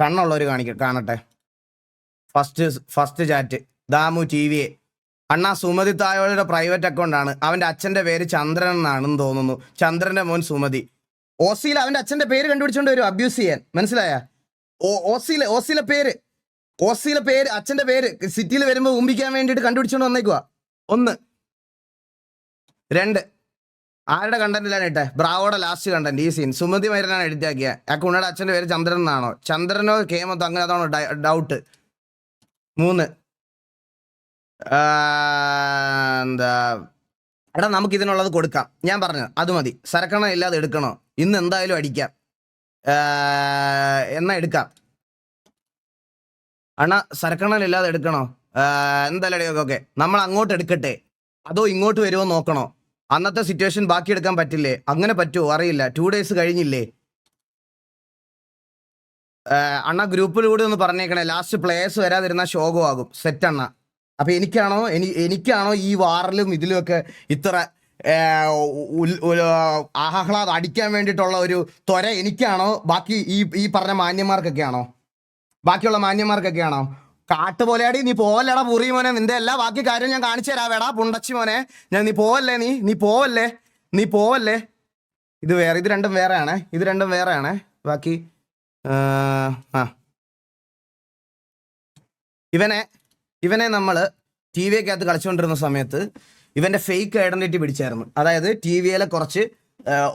കണ്ണുള്ളവർ കാണിക്ക കാണട്ടെ. First first chat Damu T V അണ്ണാ Sumathi തായോളുടെ private അക്കൗണ്ടാണ് ആണ്. അവന്റെ അച്ഛന്റെ പേര് ചന്ദ്രൻ എന്നാണെന്ന് തോന്നുന്നു. ചന്ദ്രന്റെ മോൻ സുമതി. ഓസിയിൽ അവന്റെ അച്ഛന്റെ പേര് കണ്ടുപിടിച്ചോണ്ട് വരും അബ്യൂസ് ചെയ്യാൻ. മനസ്സിലായ? ഓ ഓസിയിലെ ഓസിയിലെ പേര്. ഓസിയിലെ പേര് അച്ഛന്റെ പേര് സിറ്റിയിൽ വരുമ്പോൾ ഉമ്പിക്കാൻ വേണ്ടിയിട്ട് കണ്ടുപിടിച്ചോണ്ട് വന്നേക്കുവാ. ഒന്ന്. രണ്ട്. ആരുടെ കണ്ടന്റിലാണ് ഇട്ടെ? ബ്രാവോടെ ലാസ്റ്റ് കണ്ടന്റ് ഈ സീൻ സുമതി മൈരനാണ് എഡിറ്റ് ആക്കിയ. ആ കുണ്ണയുടെ അച്ഛന്റെ പേര് ചന്ദ്രൻ എന്നാണോ? ചന്ദ്രനോ കേമത്തോ അങ്ങനെ അതാണോ ഡൗട്ട് മൂന്ന്. എന്താ? എടാ നമുക്ക് ഇതിനുള്ളത് കൊടുക്കാം. ഞാൻ പറഞ്ഞു അത് മതി. സരക്കണ ഇല്ലാതെ എടുക്കണോ? ഇന്ന് എന്തായാലും അടിക്കാം. എന്നാ എടുക്കാം. അണ്ണാ സരക്കണ ഇല്ലാതെ എടുക്കണോ? എന്തായാലും അടിയൊക്കെ ഓക്കെ നമ്മൾ അങ്ങോട്ട് എടുക്കട്ടെ. അതോ ഇങ്ങോട്ട് വരുമോ നോക്കണോ? അന്നത്തെ സിറ്റുവേഷൻ ബാക്കി എടുക്കാൻ പറ്റില്ലേ? അങ്ങനെ പറ്റുമോ അറിയില്ല. ടു ഡേയ്സ് കഴിഞ്ഞില്ലേ? അണ്ണ ഗ്രൂപ്പിലൂടെ ഒന്ന് പറഞ്ഞേക്കണേ. ലാസ്റ്റ് പ്ലേയേഴ്സ് വരാതിരുന്ന ശോകമാകും സെറ്റ് അണ്ണ. അപ്പൊ എനിക്കാണോ? എനി എനിക്കാണോ ഈ വാറിലും ഇതിലുമൊക്കെ ഇത്ര ആഹ്ലാദം അടിക്കാൻ വേണ്ടിയിട്ടുള്ള ഒരു ത്വര എനിക്കാണോ? ബാക്കി ഈ ഈ പറഞ്ഞ മാന്യന്മാർക്കൊക്കെയാണോ ബാക്കിയുള്ള മാന്യന്മാർക്കൊക്കെയാണോ കാട്ട് പോലെയാടി നീ പോവല്ലേടാ പുറി മോനെ. നിന്റെ എല്ലാ ബാക്കി കാര്യം ഞാൻ കാണിച്ചു തരാവേടാ പുണ്ടച്ചി മോനെ. ഞാൻ നീ പോവല്ലേ നീ? നീ പോവല്ലേ? നീ പോവല്ലേ? ഇത് വേറെ ഇത് രണ്ടും വേറെയാണ് ഇത് രണ്ടും വേറെയാണ്. ബാക്കി ആ ഇവനെ ഇവനെ നമ്മൾ ടി വി ഒക്കെ അകത്ത് കളിച്ചുകൊണ്ടിരുന്ന സമയത്ത് ഇവന്റെ ഫേക്ക് ഐഡന്റിറ്റി പിടിച്ചായിരുന്നു. അതായത് ടി വിയിലെ കുറച്ച്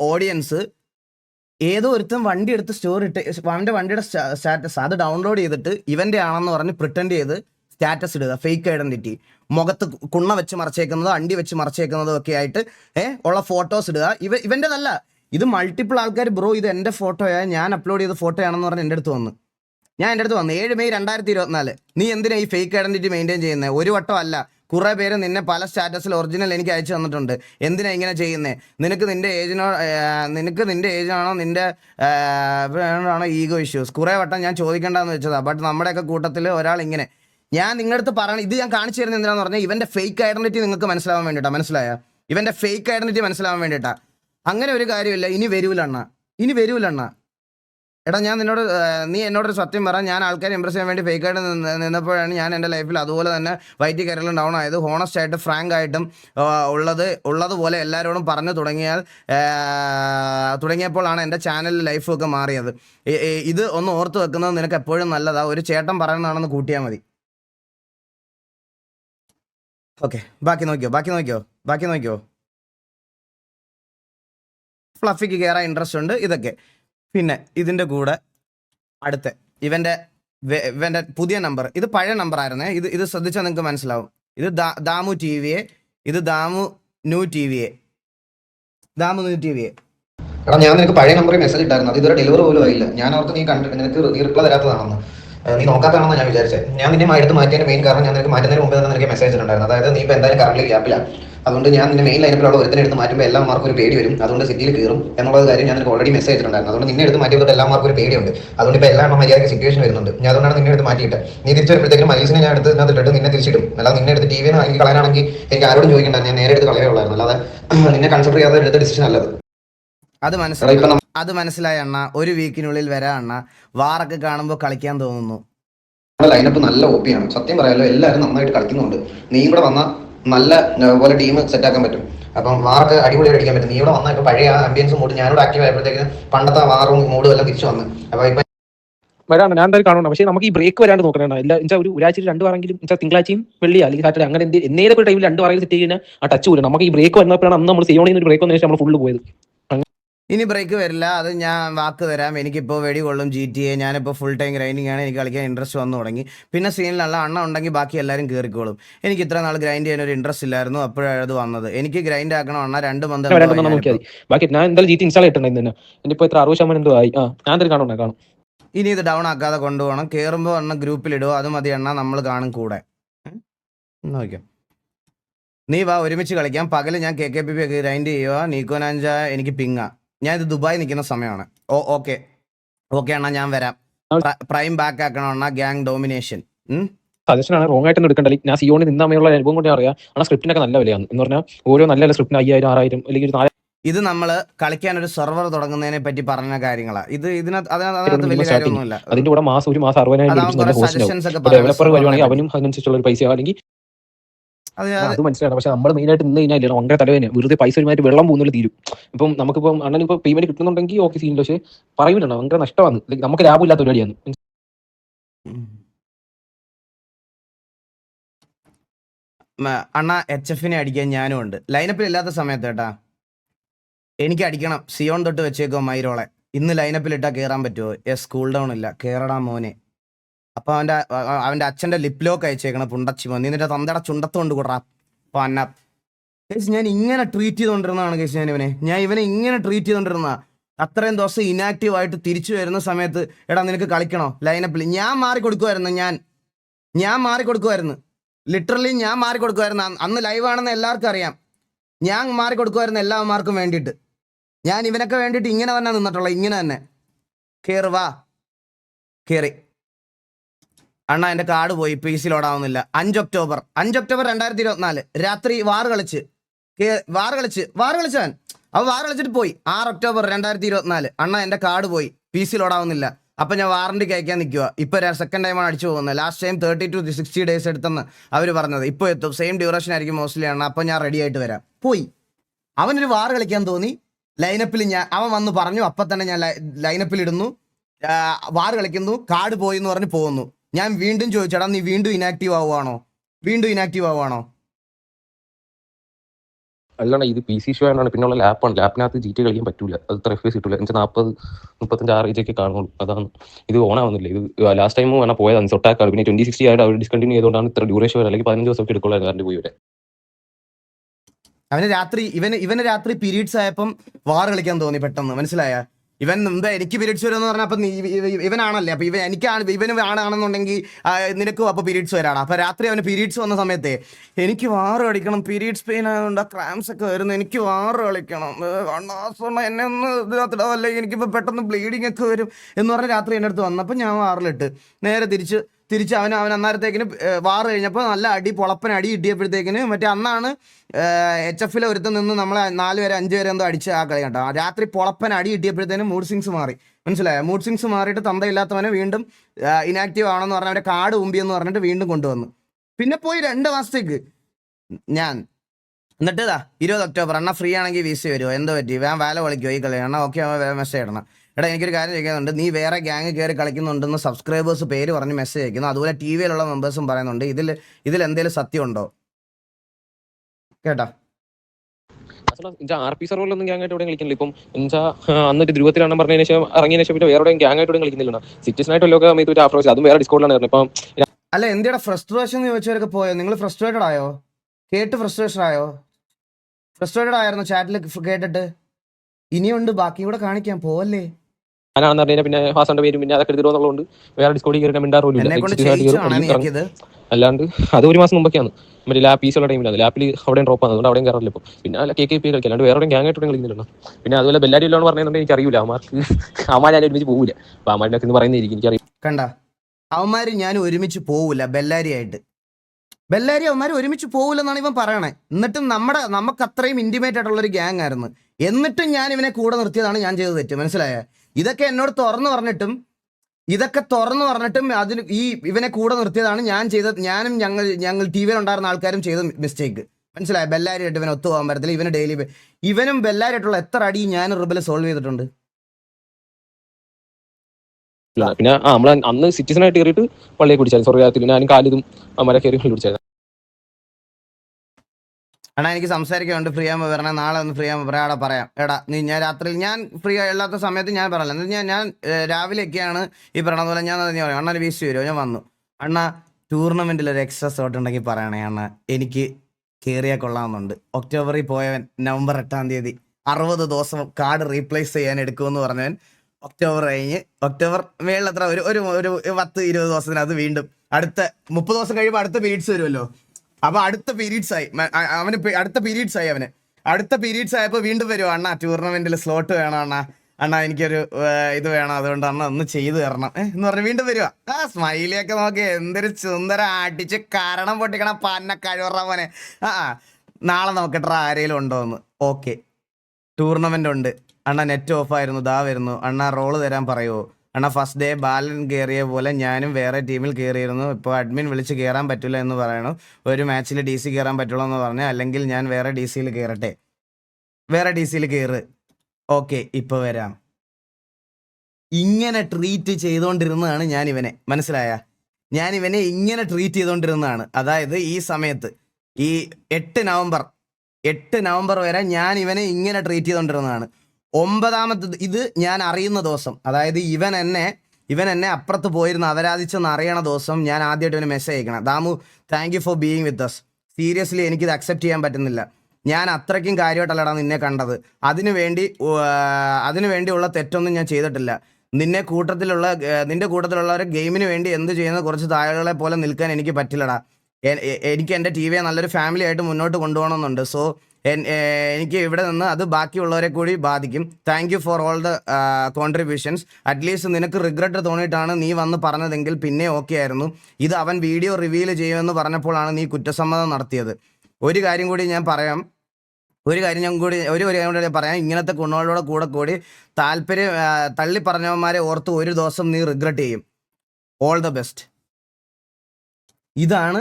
ഓഡിയൻസ് ഏതോ ഒരുത്തൻ വണ്ടി എടുത്ത് സ്റ്റോർ ഇട്ട് അവന്റെ വണ്ടിയുടെ സ്റ്റാറ്റസ് അത് ഡൗൺലോഡ് ചെയ്തിട്ട് ഇവന്റെ ആണെന്ന് പറഞ്ഞ് പ്രിട്ടൻഡ് ചെയ്ത് സ്റ്റാറ്റസ് ഇടുക ഫേക്ക് ഐഡന്റിറ്റി മുഖത്ത് കുണ്ണ വെച്ച് മറച്ചേക്കുന്നതോ അണ്ടി വെച്ച് മറച്ചേക്കുന്നതോ ഒക്കെ ആയിട്ട് ഏഹ് ഉള്ള ഫോട്ടോസ് ഇടുക. ഇവ ഇവന്റെതല്ല ഇത് മൾട്ടിപ്പിൾ ആൾക്കാർ ബ്രോ ഇത് എന്റെ ഫോട്ടോയാ ഞാൻ അപ്ലോഡ് ചെയ്ത ഫോട്ടോയാണെന്ന് പറഞ്ഞ് എന്റെ അടുത്ത് വന്നു. ഞാൻ എന്റെ അടുത്ത് വന്നു. ഏഴ് മെയ് രണ്ടായിരത്തി ഇരുപത്തിനാല്. നീ എന്തിനാ ഈ ഫേക്ക് ഐഡന്റിറ്റി മെയിന്റെയിൻ ചെയ്യുന്നത് ഒരു വട്ടം അല്ല. കുറെ പേര് നിന്നെ പല സ്റ്റാറ്റസിൽ ഒറിജിനൽ എനിക്ക് അയച്ചു തന്നിട്ടുണ്ട്. എന്തിനാ ഇങ്ങനെ ചെയ്യുന്നേ? നിനക്ക് നിന്റെ ഏജിനോ നിനക്ക് നിന്റെ ഏജിനാണോ നിന്റെ ആണോ ഈഗോ ഇഷ്യൂസ്? കുറെ വട്ടം ഞാൻ ചോദിക്കേണ്ടെന്ന് വെച്ചതാ. ബട്ട് നമ്മുടെയൊക്കെ കൂട്ടത്തിൽ ഒരാൾ ഇങ്ങനെ. ഞാൻ നിങ്ങളുടെ അടുത്ത് പറയണം ഇത് ഞാൻ കാണിച്ചു തരുന്നത് എന്തിനാന്ന് പറഞ്ഞാൽ ഇവന്റെ ഫേക്ക് ഐഡന്റിറ്റി നിങ്ങൾക്ക് മനസ്സിലാവാൻ വേണ്ടിയിട്ടാ മനസ്സിലായ? ഇവന്റെ ഫേക്ക് ഐഡന്റിറ്റി മനസ്സിലാവാൻ വേണ്ടിയിട്ടാ അങ്ങനെ ഒരു കാര്യമില്ല. ഇനി വരൂലണ്ണ. ഇനി വരൂല അണ്ണ എടാ ഞാൻ നിന്നോട് നീ എന്നോടൊരു സത്യം പറ. ഞാൻ ആൾക്കാരെ ഇമ്പ്രസ് ചെയ്യാൻ വേണ്ടി ഫേക്ക് ആയിട്ട് നിന്നപ്പോഴാണ് ഞാൻ എന്റെ ലൈഫിൽ അതുപോലെ തന്നെ വൈറ്റ് കരലും ഡൗൺ ആയത്. ഹോണസ്റ്റ് ആയിട്ട് ഫ്രാങ്ക് ആയിട്ടും ഉള്ളത് ഉള്ളതുപോലെ എല്ലാവരോടും പറഞ്ഞു തുടങ്ങിയാൽ തുടങ്ങിയപ്പോഴാണ് എന്റെ ചാനലിൽ ലൈഫും ഒക്കെ മാറിയത്. ഇത് ഒന്ന് ഓർത്ത് വെക്കുന്നത് നിനക്ക് എപ്പോഴും നല്ലതാണ് ഒരു ചേട്ടൻ പറയുന്നതാണെന്ന് കൂട്ടിയാൽ മതി. ഓക്കെ ബാക്കി നോക്കിയോ ബാക്കി നോക്കിയോ ബാക്കി നോക്കിയോ ഫ്ലഫിക്ക് കയറാൻ ഇൻട്രസ്റ്റ് ഉണ്ട്. ഇതൊക്കെ. പിന്നെ ഇതിന്റെ കൂടെ അടുത്ത ഇവന്റെ ഇവന്റെ പുതിയ നമ്പർ ഇത് പഴയ നമ്പർ ആയിരുന്നേ. ഇത് ഇത് ശ്രദ്ധിച്ചാൽ നിങ്ങൾക്ക് മനസ്സിലാവും. ഇത് ദാമു ടി വി ഇത് Damu new T V Damu new T V എടാ ഞാൻ നിനക്ക് പഴയ നമ്പറിൽ മെസ്സേജ് ഇട്ടായിരുന്നു. അത് ഇതുവരെ ഡെലിവറി പോലും ആയില്ല. ഞാൻ ഓർത്ത് നീ കണ്ടിട്ട് നിനക്ക് റിപ്ലൈ തരാത്തതാണെന്ന്. നീ നോക്കാത്തതാണെന്ന് ഞാൻ വിചാരിച്ചത് ഞാൻ നിന്നെ എടുത്ത് മാറ്റിയതിന്റെ മെയിൻ കാരണം ഞാൻ നിനക്ക് മാറ്റുന്നതിന് മുമ്പ് തന്നെ നിനക്ക് മെസ്സേജ് ഉണ്ടായിരുന്നു അതായത് നീ ഇപ്പോൾ എന്തായാലും കറന്റ് ഗ്യാപ്പില്ല അതുകൊണ്ട് ഞാൻ നിന്നെ മെയിൻ ലൈനിലുള്ള ഒരുത്തിനെ എടുത്ത് മാറ്റുമ്പോൾ എല്ലാ മാർക്കും ഒരു പേടി വരും. അതുകൊണ്ട് സിറ്റിയിൽ കയറും എന്നുള്ള കാര്യം ഞാൻ നിനക്ക് ഓൾറെഡി മെസ്സേജ് ഉണ്ടായിരുന്നു അതുകൊണ്ട് നിന്നെ എടുത്ത് മാറ്റിയപ്പോൾ എല്ലാ മാർക്കും ഒരു പേടിയുണ്ട്. അതുകൊണ്ട് ഇപ്പോൾ എല്ലാ എണ്ണം മര്യാദയ്ക്ക് സിറ്റുവേഷൻ വരുന്നുണ്ട്. ഞാൻ അതുകൊണ്ടാണ് നിന്നെ എടുത്ത് മാറ്റിയിട്ട്. നീ തിരിച്ചു വരുമ്പോഴത്തേക്കും മലീസിനെ ഞാൻ എടുത്ത് ഇട്ടിട്ട് നിന്നെ തിരിച്ചിടും. അല്ലാതെ നിന്നെ എടുത്ത് ടി വിനെ എനിക്ക് കളയാനാണെങ്കിൽ എനിക്ക് ആരോടും ചോദിക്കണ്ട. ഞാൻ നേരെ എടുത്ത് കളയേ ഉള്ളായിരുന്നു. അല്ലാതെ നിന്നെ കൺസിഡർ ചെയ്യാതെ എടുത്ത ഡിസിഷൻ അല്ലത് അത്. മനസ്സിലായി. അത് മനസ്സിലായ അണ്ണ. ഒരു വീക്കിനുള്ളിൽ വരാ അണ്ണ. വാറൊക്കെ കാണുമ്പോൾ കളിക്കാൻ തോന്നുന്നു. നമ്മുടെ ലൈനപ്പ് നല്ല ഓപ്പിയാണ് സത്യം പറയാലോ എല്ലാവരും നന്നായിട്ട് കളിക്കുന്നുണ്ട്. നീ ഇവിടെ വന്നാൽ നല്ല പോലെ ടീം സെറ്റ് ആക്കാൻ പറ്റും. അപ്പം വാർക്ക് അടിപൊളിയായിട്ട് അടിക്കാൻ പറ്റും. നീ ഇവിടെ വന്നാൽ ഇപ്പൊ പഴയ ആ ആംബിയൻസ് മൂഡ് ഞാനിവിടെ ആക്റ്റീവ് ആയപ്പോഴത്തേക്ക് പണ്ടത്തെ ആ വാറും മൂഡും എല്ലാം തിരിച്ചു വന്ന്. അപ്പൊ ഇപ്പൊ വരാണ് ഞാൻ എന്തായാലും കാണണം പക്ഷേ നമുക്ക് ഈ ബ്രേക്ക് വരാണ്ട് നോക്കണം ഇല്ല വെച്ചാൽ ഒരു ഒരാഴ്ചയിൽ രണ്ട് വാറെങ്കിലും വെച്ചാൽ തിങ്കളാഴ്ചയും വെള്ളി അല്ലെങ്കിൽ സാറ്റർഡേ അങ്ങനെ എന്ത് എന്നേതൊക്കെ ഒരു ടൈമിൽ രണ്ട് വാറെങ്കിലും സെറ്റ് ചെയ്യുന്ന ആ ടച്ച് പോലും. നമുക്ക് ഈ ബ്രേക്ക് വന്നപ്പോഴാണ് അന്ന് നമ്മൾ സിയോണിന്ന് ഒരു ബ്രേക്ക് വന്നതിന് ശേഷം നമ്മൾ ഫുള്ള് പോയത്. ഇനി ബ്രേക്ക് വരില്ല. അത് ഞാൻ വാക്ക് തരാം. എനിക്കിപ്പോൾ വെടി കൊള്ളും ജി ടി എ ഞാനിപ്പോൾ ഫുൾ ടൈം ഗ്രൈൻഡിങ് ആണ്. എനിക്ക് കളിക്കാൻ ഇൻട്രസ്റ്റ് വന്നു തുടങ്ങി. പിന്നെ സീനിലുള്ള അണ്ണ ഉണ്ടെങ്കിൽ ബാക്കി എല്ലാവരും കയറിക്കോളും എനിക്ക് ഇത്ര നാൾ ഗ്രൈൻഡ് ചെയ്യാൻ ഒരു ഇൻട്രസ്റ്റ് ഇല്ലായിരുന്നു. അപ്പോഴാണ് അത് വന്നത്. എനിക്ക് ഗ്രൈൻഡ് ആക്കണം അണ്ണ രണ്ട് മന്ത് ഞാൻ രണ്ടെണ്ണം നോക്കിയാൽ മതി. ബാക്കി ഞാൻ എന്തായാലും ജി ടി ഇൻസ്റ്റാൾ ചെയ്തിട്ടുണ്ട് ഇന്ന് ഇനിയിപ്പോൾ ഇത്ര അറുപത് ശതമാനം എന്തോ ആയി. ആ ഞാൻ എന്തായാലും കാണണം കാണും. ഇനി ഇത് ഡൗൺ ആക്കാതെ കൊണ്ടുപോകണം. കയറുമ്പോൾ എണ്ണ ഗ്രൂപ്പിലിടുക അത് മതി എണ്ണ നമ്മൾ കാണും കൂടെ. നോക്കാം നീ വാ ഒരുമിച്ച് കളിക്കാം. പകൽ ഞാൻ K K P P grind ചെയ്യുക നീക്കോനാഞ്ച എനിക്ക് പിങ്ങ. ഞാൻ ഇത് ദുബായ് നിൽക്കുന്ന സമയമാണ്. ഓ ഓക്കെ. ഓക്കെ അണ്ണാ ഞാൻ വരാം. പ്രൈം ബാക്ക് ആക്കണം അണ്ണാ ഗ്യാങ് ഡോമിനേഷൻ. സജഷനാണ് റോങ് ആയിട്ട് എടുക്കണ്ടല്ലേ ഞാൻ സിയോണിൽ അമ്മയുള്ള അനുഭവം കൊണ്ട് അറിയാം ആ സ്ക്രിപ്റ്റിനൊക്കെ നല്ല വിലയാണ്. എന്ന് പറഞ്ഞാൽ ഓരോ നല്ല നല്ല സ്ക്രിപ്റ്റിന് അയ്യായിരം ആറായിരം അല്ലെങ്കിൽ ഒരു ഇത് നമ്മൾ കളിക്കാൻ ഒരു സെർവർ തുടങ്ങുന്നതിനെ പറ്റി പറഞ്ഞ കാര്യങ്ങളാണ് ഇത് ഇതിനകത്ത് അതിനകത്ത് വലിയ കാര്യമൊന്നുമില്ല. അതിന്റെ കൂടെ മാസം ഒരു മാസം അറുപതിനായിരം ഡെവലപ്പർ വരുവാണെങ്കിൽ അവനും അതിനനുസരിച്ചുള്ള ഒരു പൈസ അല്ലെങ്കിൽ അത് മനസ്സിലാണ് പക്ഷെ നമ്മൾ മെയിൻ ആയിട്ട് നിന്ന് കഴിഞ്ഞാൽ ഭയങ്കര തലവേന വെറുതെ പൈസ ഒരുമാതിരി വെള്ളം പോകുന്നില്ല തീരും. ഇപ്പം നമുക്കിപ്പം അണ്ണൻ ഇപ്പൊ പേയ്മെന്റ് കിട്ടുന്നുണ്ടെങ്കിൽ ഓക്കെ സീനില്ല പക്ഷെ പറയുന്നുണ്ടോ ഭയങ്കര നഷ്ടമാണ്. നമുക്ക് ലാഭമില്ലാത്ത പരിപാടിയാണ്. അണ്ണ എച്ച് എഫിനെ അടിക്കാൻ ഞാനും ഉണ്ട്. ലൈനപ്പിൽ ഇല്ലാത്ത സമയത്ത് കേട്ടാ എനിക്ക് അടിക്കണം. സിയോൺ തൊട്ട് വെച്ചേക്കോ മൈരോളെ ഇന്ന് ലൈനപ്പിൽ ഇട്ടാ കയറാൻ പറ്റുമോ എസ് കൂൾ ഡൗൺ ഇല്ല. കേറടാ മോനെ. അപ്പൊ അവന്റെ അവന്റെ അച്ഛന്റെ ലിപ് ലോക്ക് അയച്ചേക്കണം പുണ്ടച്ചി നീ നിന്റെ തന്തയുടെ ചുണ്ടത്തോണ്ട് കൂടാ പന്ന കേസ് ഞാൻ ഇങ്ങനെ ട്രീറ്റ് ചെയ്തോണ്ടിരുന്നതാണ് കേസ് ഞാൻ ഇവനെ. ഞാൻ ഇവനെ ഇങ്ങനെ ട്രീറ്റ് ചെയ്തോണ്ടിരുന്ന അത്രയും ദിവസം ഇനാക്റ്റീവ് ആയിട്ട് തിരിച്ചു വരുന്ന സമയത്ത് എടാ നിനക്ക് കളിക്കണോ? ലൈനപ്പിൽ ഞാൻ മാറി കൊടുക്കുമായിരുന്നു ഞാൻ. ഞാൻ മാറി കൊടുക്കുമായിരുന്നു ലിറ്ററലി ഞാൻ മാറി കൊടുക്കുമായിരുന്നു അന്ന് അന്ന് ലൈവ് ആണെന്ന് എല്ലാവർക്കും അറിയാം. ഞാൻ മാറി കൊടുക്കുമായിരുന്നു എല്ലാവർക്കും വേണ്ടിയിട്ട്. ഞാൻ ഇവനൊക്കെ വേണ്ടിയിട്ട് ഇങ്ങനെ തന്നെ നിന്നിട്ടുള്ള ഇങ്ങനെ തന്നെ. കയറുവാ കയറി അണ്ണ എന്റെ കാർഡ് പോയി പി സി ലോഡാവുന്നില്ല. അഞ്ച് ഒക്ടോബർ. അഞ്ച് ഒക്ടോബർ രണ്ടായിരത്തി ഇരുപത്തിനാല് രാത്രി വാർ കളിച്ച് വാർ കളിച്ച് വാർ കളിച്ചാൻ അവ വാർ കളിച്ചിട്ട് പോയി. ആറ് ഒക്ടോബർ രണ്ടായിരത്തി ഇരുപത്തിനാല് അണ്ണ എന്റെ കാർഡ് പോയി. പി സി ലോഡാവുന്നില്ല. അപ്പൊ ഞാൻ വാറണ്ടി കഴിക്കാൻ നിൽക്കുക ഇപ്പൊ സെക്കൻഡ് ടൈമാണ് അടിച്ചു പോകുന്നത്. Last time thirty to sixty days എടുത്തെന്ന് അവർ പറഞ്ഞത്. ഇപ്പോൾ എത്തും. സെയിം ഡ്യൂറേഷൻ ആയിരിക്കും മോസ്റ്റ്ലി ആണ് അപ്പൊ ഞാൻ റെഡി ആയിട്ട് വരാം. പോയി. അവനൊരു വാർ കളിക്കാൻ തോന്നി. ലൈനപ്പിൽ ഞാൻ അവൻ വന്ന് പറഞ്ഞു. അപ്പൊ തന്നെ ഞാൻ ലൈനപ്പിൽ ഇടുന്നു. വാർ കളിക്കുന്നു. കാർഡ് പോയി എന്ന് പറഞ്ഞ് പോകുന്നു. ഞാൻ വീണ്ടും ചോദിച്ചടാ നീ വീണ്ടും ഇനാക്റ്റീവ് ആവുകയാണോ വീണ്ടും ഇനാക്റ്റീവ് ആവുകയാണോ അല്ലാണ്ട് ഇത് പി സി ഷോ ആണ്. പിന്നുള്ള ലാപ്പാണ് ലാപ്പിനകത്ത് ജി ടി കളിക്കാൻ പറ്റൂല. അത് ഇത്ര എഫ് എസ് കിട്ടില്ല എന്നുവെച്ചാൽ നാൽപ്പത് മുപ്പത്തഞ്ച് ആറ് ഏജൊക്കെ കാണുള്ളൂ. അതാണ്. ഇത് ഓൺ ആവുന്നില്ല. ഇത് ലാസ്റ്റ് ടൈം വേണം പോയതാണ് സൊട്ടാക്കാണ് പിന്നെ ട്വന്റി സിക്സ്റ്റി ആയിട്ട് അവർ ഡിസ്കണ്ടിന്യൂ ചെയ്തുകൊണ്ടാണ് ഇത്ര ഡ്യൂറേഷൻ വരെ അല്ലെങ്കിൽ പതിനഞ്ച് ദിവസമൊക്കെ എടുക്കുള്ളൂ കാരണം പോയി വരെ അവന് രാത്രി ഇവന് ഇവന് രാത്രി പീരീഡ്സ് ആയപ്പം വാർ കളിക്കാൻ തോന്നി പെട്ടെന്ന്. മനസ്സിലായ? ഇവൻ എന്താ എനിക്ക് പീരീഡ്സ് വരുമെന്ന് പറഞ്ഞാൽ അപ്പൊ ഇവനാണല്ലേ? അപ്പൊ ഇവൻ എനിക്കാണ് ഇവന് ആണാണെന്നുണ്ടെങ്കിൽ നിനക്കും അപ്പോൾ പീരീഡ്സ് വരാണ്. അപ്പൊ രാത്രി അവന് പീരീഡ്സ് വന്ന സമയത്തെ എനിക്ക് വാറ് കളിക്കണം പീരീഡ്സ് പെയിൻ ആയതുകൊണ്ട് ആ ക്രാംസ് ഒക്കെ വരുന്നു എനിക്ക് വാറ് കളിക്കണം. എന്നെ ഒന്ന് ഇതിനകത്തിടാവല്ലേ എനിക്കിപ്പോ പെട്ടെന്ന് ബ്ലീഡിങ് ഒക്കെ വരും എന്ന് പറഞ്ഞ് രാത്രി എന്റെ അടുത്ത് വന്നപ്പോൾ ഞാൻ വാറിലിട്ട് നേരെ തിരിച്ച് തിരിച്ച് അവൻ അവൻ അന്നേരത്തേക്കിന് വാറ് കഴിഞ്ഞപ്പോൾ നല്ല അടി പൊളപ്പൻ അടി കിട്ടിയപ്പോഴത്തേക്കിന് മറ്റേ അന്നാണ് എച്ച് എഫിലെ ഒരുത്തം നിന്ന് നമ്മളെ നാല് വരെ അഞ്ച് വരെ എന്തോ അടിച്ച് ആ കളി കേട്ടോ രാത്രി പൊളപ്പൻ അടി കിട്ടിയപ്പോഴത്തേനും മൂഡ് സിങ്സ് മാറി. മനസ്സിലായോ? മൂഡ് സിങ്സ് മാറിയിട്ട് തന്തയില്ലാത്തവനെ വീണ്ടും ഇനാക്റ്റീവ് ആണെന്ന് പറഞ്ഞ അവരെ ഉമ്പി എന്ന് പറഞ്ഞിട്ട് വീണ്ടും കൊണ്ടുവന്നു. പിന്നെ പോയി രണ്ട് മാസത്തേക്ക്. ഞാൻ. എന്നിട്ട് ഇരുപത് ഒക്ടോബർ എണ്ണ ഫ്രീ ആണെങ്കിൽ വി സി വരുമോ എന്തോ പറ്റി? വേഗം വേല വിളിക്കുമോ ഈ കളി? എണ്ണ ഓക്കെ മെസ്സേജ് ഇടണം. എടാ എനിക്കൊരു കാര്യം ചോദിക്കുന്നുണ്ട് നീ വേറെ ഗ്യാങ് കയറി കളിക്കുന്നുണ്ടെന്ന് സബ്സ്ക്രൈബേഴ്സ് പേര് പറഞ്ഞ് മെസ്സേജ് അയക്കുന്നു. അതുപോലെ ടി വിയിലുള്ള മെമ്പേഴ്സും പറയുന്നുണ്ട്. ഇതിൽ ഇതിൽ എന്തെങ്കിലും സത്യമുണ്ടോ? കേട്ടാ. ആർ പി സർവറിലൊന്നും ഗ്യാങ് ആയിട്ട് എവിടെയും കളിക്കുന്നില്ല. ഇപ്പം എന്നുവെച്ചാൽ അന്നിട്ട് ധ്രുവത്തിലാണ് പറഞ്ഞതിന് ശേഷം ഇറങ്ങിയതിന് ശേഷം പിന്നെ വേറെ ഗ്യാങ് ആയിട്ട് കളിക്കുന്നില്ല വല്ലതൊക്കെ സമയത്ത് ഒരു ആഫ്രോസ് അതും വേറെ ഡിസ്കൗണ്ടിലാണ് വരുന്നത്. ഇപ്പം അല്ല എന്തിയുടെ ഫ്രസ്ട്രേഷൻ ചോദിച്ചവരൊക്കെ പോയോ? നിങ്ങൾ ഫ്രസ്ട്രേറ്റഡ് ആയോ? കേട്ട് ഫ്രസ്ട്രേഷൻ ആയോ? ഫ്രസ്ട്രേറ്റഡ് ആയിരുന്നു ചാറ്റിൽ കേട്ടിട്ട്? ഇനിയുണ്ട് ബാക്കി കൂടെ കാണിക്കാം. പോവല്ലേ? ഞാനാണെന്ന് പറഞ്ഞു പിന്നെ ഹാസന്റെ പേരും പിന്നെ അതൊക്കെ എടുത്തിരുന്നുള്ളതുകൊണ്ട് വേറെ ഡിസ്കോഡ് കയറി. മിണ്ടാറില്ല എന്നെ അല്ലാണ്ട് അത് ഒരു മാസം മുമ്പൊക്കെയാണ്. മറ്റേ ലാപ്പ് പീസുള്ള ടൈമിലാണ് ലാപ്പിൽ അവിടെയും ഡ്രോപ്പ് ആണ്. അതുകൊണ്ട് അവിടെയും കയറില്ല ഇപ്പം. പിന്നെ അല്ല കെ കെ പി കളിക്കാം. അല്ലാണ്ട് വേറെ ഗ്യാങ് ആയിട്ട് കളിക്കുന്നില്ല പിന്നെ അതുപോലെ ബെല്ലാരി ഇല്ലാന്ന് പറഞ്ഞിട്ടുണ്ടെങ്കിൽ എനിക്ക് അറിയില്ല അമാർക്ക് അമാർ ഞാൻ ഒരുമിച്ച് പോകില്ല അപ്പൊ അമാരിന്റെ ഒക്കെ എനിക്ക് അറിയാം കണ്ട അവന്മാര് ഞാൻ ഒരുമിച്ച് പോവില്ല ബെല്ലാരി ആയിട്ട്. ബെല്ലാരി അവന്മാർ ഒരുമിച്ച് പോവില്ലെന്നാണ് ഇവൻ പറയണേ. എന്നിട്ടും നമ്മുടെ നമുക്ക് അത്രയും ഇന്റിമേറ്റ് ആയിട്ടുള്ള ഒരു ഗ്യാങ് ആയിരുന്നു. എന്നിട്ടും ഞാൻ ഇവനെ കൂടെ നിർത്തിയതാണ് ഞാൻ ചെയ്തത് തെറ്റ്. മനസ്സിലായ? ഇതൊക്കെ എന്നോട് തുറന്നു പറഞ്ഞിട്ടും ഇതൊക്കെ തുറന്നു പറഞ്ഞിട്ടും അതിന് ഈ ഇവനെ കൂടെ നിർത്തിയതാണ് ഞാൻ ചെയ്ത ഞാനും ഞങ്ങൾ ഞങ്ങൾ ടി വിയിൽ ഉണ്ടായിരുന്ന ആൾക്കാരും ചെയ്ത മിസ്റ്റേക്ക് മനസ്സിലായ? ബെല്ലാരിയായിട്ട് ഇവനെ ഒത്തു പോകാൻ പറ്റത്തില്ല. ഇവന് ഡെയിലി ഇവനും ബെല്ലാരിയായിട്ടുള്ള എത്ര അടി ഞാൻ റിബൽ സോൾവ് ചെയ്തിട്ടുണ്ട്? പിന്നെ ആ നമ്മൾ അന്ന് സിറ്റിസൺ ആയിട്ട് കയറിയിട്ട് പള്ളിയെ കുടിച്ചായിരുന്നു. സ്വർഗത്തിൽ ഞാനും കാലിതും മല കയറി പള്ളി കുടിച്ചായിരുന്നു. അണ്ണാ എനിക്ക് സംസാരിക്കാനുണ്ട്. ഫ്രീ ആകുമ്പോൾ വരണേ. നാളെ ഒന്ന് ഫ്രീ ആകുമ്പോൾ പറയാടാ പറയാം. എടാ നീ ഞാൻ രാത്രി ഞാൻ ഫ്രീ അല്ലാത്ത സമയത്ത് ഞാൻ പറയല എന്നിട്ട് ഞാൻ ഞാൻ രാവിലെയൊക്കെയാണ് ഈ പറയണത് പോലെ ഞാൻ പറയാം. അണ്ണാ വീശി വരുമോ? ഞാൻ വന്നു. അണ്ണാ ടൂർണമെന്റിൽ ഒരു എക്സ്ട്രാ സ്ലോട്ട് ഉണ്ടെങ്കിൽ പറയണേ അണ്ണ. എനിക്ക് കയറിയാൽ കൊള്ളാമെന്നുണ്ട്. ഒക്ടോബറിൽ പോയവൻ നവംബർ എട്ടാം തീയതി അറുപത് ദിവസം കാർഡ് റീപ്ലേസ് ചെയ്യാൻ എടുക്കുമെന്ന് പറഞ്ഞവൻ ഒക്ടോബർ കഴിഞ്ഞ് ഒക്ടോബർ മേളിൽ ഒരു ഒരു ഒരു പത്ത് ഇരുപത് ദിവസത്തിനകത്ത് വീണ്ടും അടുത്ത മുപ്പത് ദിവസം കഴിയുമ്പോൾ അടുത്ത പീരീഡ്സ് വരുമല്ലോ. അപ്പൊ അടുത്ത പീരീഡ്സ് ആയി. അവന് അടുത്ത പീരീഡ്സ് ആയി അവന്. അടുത്ത പീരീഡ്സ് ആയപ്പോൾ വീണ്ടും വരും അണ്ണ ടൂർണമെന്റിൽ സ്ലോട്ട് വേണം അണ്ണ. അണ്ണ എനിക്കൊരു ഇത് വേണം. അതുകൊണ്ട് അണ്ണ ഒന്ന് ചെയ്തു തരണം. എന്ന് പറഞ്ഞ് വീണ്ടും വരുവാ ആ സ്മൈലിയൊക്കെ നോക്കി. എന്തൊരു സുന്ദര അടിച്ച് കാരണം പൊട്ടിക്കണ പന്ന കഴിവറ മോനെ. ആ നാളെ നോക്കട്ടെ ആരേലും ഉണ്ടോ എന്ന്. ഓക്കെ. ടൂർണമെന്റ് ഉണ്ട്. അണ്ണ നെറ്റ് ഓഫ് ആയിരുന്നു ദാ വരുന്നു. അണ്ണ റോൾ തരാൻ പറയുമോ അണ്ണ ഫസ്റ്റ് ഡേ ബാലൻ കയറിയ പോലെ ഞാനും വേറെ ടീമിൽ കയറിയിരുന്നു ഇപ്പോൾ അഡ്മിൻ വിളിച്ച് കയറാൻ പറ്റില്ല എന്ന് പറയണു ഒരു മാച്ചിൽ ഡി സി കയറാൻ പറ്റുള്ളൂ എന്ന് പറഞ്ഞു അല്ലെങ്കിൽ ഞാൻ വേറെ ഡി സിയിൽ കയറട്ടെ വേറെ ഡി സിയിൽ കയറ് ഓക്കെ ഇപ്പോൾ വരാം. ഇങ്ങനെ ട്രീറ്റ് ചെയ്തുകൊണ്ടിരുന്നതാണ് ഞാൻ ഇവനെ മനസ്സിലായ? ഞാൻ ഇവനെ ഇങ്ങനെ ട്രീറ്റ് ചെയ്തുകൊണ്ടിരുന്നതാണ് അതായത് ഈ സമയത്ത് ഈ എട്ട് നവംബർ എട്ട് നവംബർ വരെ ഞാൻ ഇവനെ ഇങ്ങനെ ട്രീറ്റ് ചെയ്തുകൊണ്ടിരുന്നതാണ് ഒമ്പതാമത്തെ ഇത് ഞാൻ അറിയുന്ന ദിവസം. അതായത് ഇവൻ എന്നെ ഇവൻ എന്നെ അപ്പുറത്ത് പോയിരുന്ന് അവരാധിച്ചെന്ന് അറിയണ ദിവസം ഞാൻ ആദ്യമായിട്ട് ഇവന് മെസ്സേജ് അയക്കണം. Damu thank you for being with us seriously എനിക്കിത് അക്സെപ്റ്റ് ചെയ്യാൻ പറ്റുന്നില്ല. ഞാൻ അത്രയ്ക്കും കാര്യമായിട്ടല്ലടാ നിന്നെ കണ്ടത്. അതിനു വേണ്ടി അതിനു വേണ്ടിയുള്ള തെറ്റൊന്നും ഞാൻ ചെയ്തിട്ടില്ല. നിന്നെ കൂട്ടത്തിലുള്ള നിന്റെ കൂട്ടത്തിലുള്ളവരെ ഗെയിമിന് വേണ്ടി എന്ത് ചെയ്യുന്ന കുറച്ച് താഴെ പോലെ നിൽക്കാൻ എനിക്ക് പറ്റില്ലടാ. എനിക്ക് എന്റെ ടി വിയെ നല്ലൊരു ഫാമിലി ആയിട്ട് മുന്നോട്ട് കൊണ്ടുപോകണമെന്നുണ്ട്. സോ എനിക്ക് ഇവിടെ നിന്ന് അത് ബാക്കിയുള്ളവരെ കൂടി ബാധിക്കും. Thank you for all the contributions at least നിനക്ക് റിഗ്രറ്റ് തോന്നിയിട്ടാണ് നീ വന്ന് പറഞ്ഞതെങ്കിൽ പിന്നെ ഓക്കെ ആയിരുന്നു. ഇത് അവൻ വീഡിയോ റിവീൽ ചെയ്യുമെന്ന് പറഞ്ഞപ്പോഴാണ് നീ കുറ്റസമ്മതം നടത്തിയത്. ഒരു കാര്യം കൂടി ഞാൻ പറയാം. ഒരു കാര്യം ഞാൻ കൂടി ഒരു കാര്യം കൂടി പറയാം. ഇങ്ങനത്തെ കുണ്ണുകളുടെ കൂടെ കൂടി താല്പര്യം തള്ളി പറഞ്ഞവന്മാരെ ഓർത്ത് ഒരു ദിവസം നീ റിഗ്രറ്റ് ചെയ്യും. ഓൾ ദ ബെസ്റ്റ് ഇതാണ്